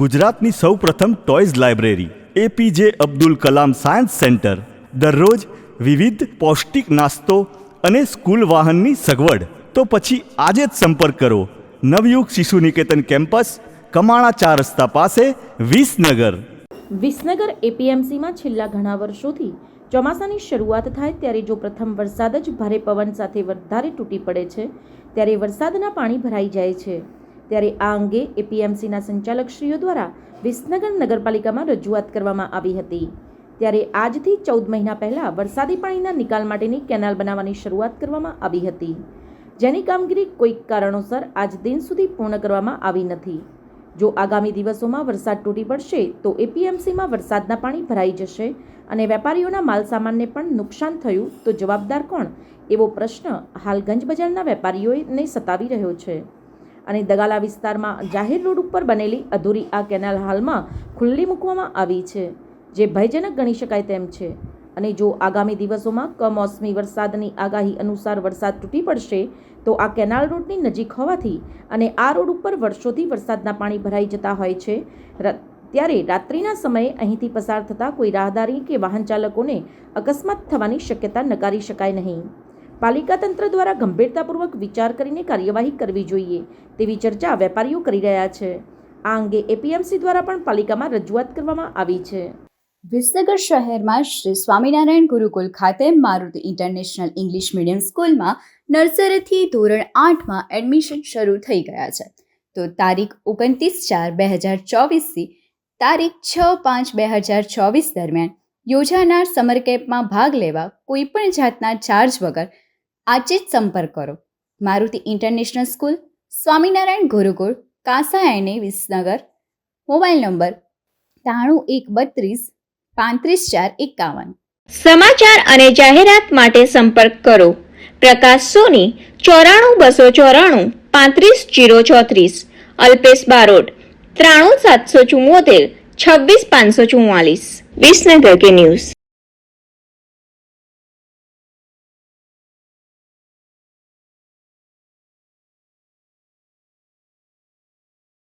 ગુજરાતની સૌપ્રથમ toys library APJ Abdul Kalam science centre, દરરોજ વિવિધ પૌષ્ટિક નાસ્તો અને સ્કૂલ વાહનની સગવડ. તો પછી આજે જ સંપર્ક કરો. નવયુગ શિશુ નિકેતન કેમ્પસ, કમાણા ચાર રસ્તા પાસે, વિસનગર. વિસનગર એપીએમસીમાં છેલ્લા ઘણા વર્ષોથી ચોમાસાની શરૂઆત થાય ત્યારે જો પ્રથમ વરસાદ જ ભારે પવન સાથે વધારે તૂટી પડે છે, ત્યારે વરસાદના પાણી ભરાઈ જાય છે. ત્યારે આ અંગે એપીએમસીના સંચાલકશ્રીઓ દ્વારા વિસનગર નગરપાલિકામાં રજૂઆત કરવામાં આવી હતી. ત્યારે આજથી ચૌદ મહિના પહેલાં વરસાદી પાણીના નિકાલ માટેની કેનાલ બનાવવાની શરૂઆત કરવામાં આવી હતી. જેની કામગીરી કોઈક કારણોસર આજ દિન સુધી પૂર્ણ કરવામાં આવી નથી. જો આગામી દિવસોમાં વરસાદ તૂટી પડશે, તો એપીએમસીમાં વરસાદના પાણી ભરાઈ જશે અને વેપારીઓના માલસામાનને પણ નુકસાન થયું તો જવાબદાર કોણ? એવો પ્રશ્ન હાલ ગંજ બજારના વેપારીઓને સતાવી રહ્યો છે. અને દગાલા વિસ્તારમાં જાહેર રોડ ઉપર બનેલી અધૂરી આ કેનાલ હાલમાં ખુલ્લી મૂકવામાં આવી છે, જે ભયજનક ગણી શકાય તેમ છે. અને જો આગામી દિવસોમાં કમોસમી વરસાદની આગાહી અનુસાર વરસાદ તૂટી પડશે, તો આ કેનાલ રોડની નજીક હોવાથી અને આ રોડ ઉપર વર્ષોથી વરસાદના પાણી ભરાઈ જતા હોય છે ત્યારે રાત્રિના સમયે અહીંથી પસાર થતા કોઈ રાહદારી કે વાહન ચાલકોને અકસ્માત થવાની શક્યતા નકારી શકાય નહીં. પાલિકા તંત્ર દ્વારા ગંભીરતાપૂર્વક વિચાર કરીને કાર્યવાહી કરવી જોઈએ તેવી ચર્ચા વેપારીઓ કરી રહ્યા છે. આ અંગે એપીએમસી દ્વારા પણ પાલિકામાં રજૂઆત કરવામાં આવી છે. વિસનગર શહેરમાં શ્રી સ્વામિનારાયણ ગુરુકુલ ખાતે મારુતિ ઇન્ટરનેશનલ ઇંગ્લિશ મીડિયમ સ્કૂલમાં નર્સરીથી ધોરણ આઠમાં એડમિશન શરૂ થઈ ગયા છે. તો તારીખ ઓગણત્રીસ ચાર બે હજાર ચોવીસથી તારીખ છ પાંચ બે હજાર ચોવીસ દરમિયાન યોજાનાર સમર કેમ્પમાં ભાગ લેવા કોઈપણ જાતના ચાર્જ વગર આજે જ સંપર્ક કરો. મારુતિ ઇન્ટરનેશનલ સ્કૂલ, સ્વામિનારાયણ ગુરુકુળ, કાંસા એણે વિસનગર. મોબાઈલ નંબર ત્રાણું એક બત્રીસ, પાંત્રીસ ચાર એકાવન. સમાચાર અને જાહેરાત માટે સંપર્ક કરો. પ્રકાશ સોની, ચોરાણું બસો ચોરાણું, પાંત્રીસ જીરો ચોત્રીસ. અલ્પેશ બારોટ, ત્રાણું સાતસો ચુમ્મોતેર છવ્વીસ પાંચસો ચુમ્માલીસ વિસનગર કે ન્યૂઝ.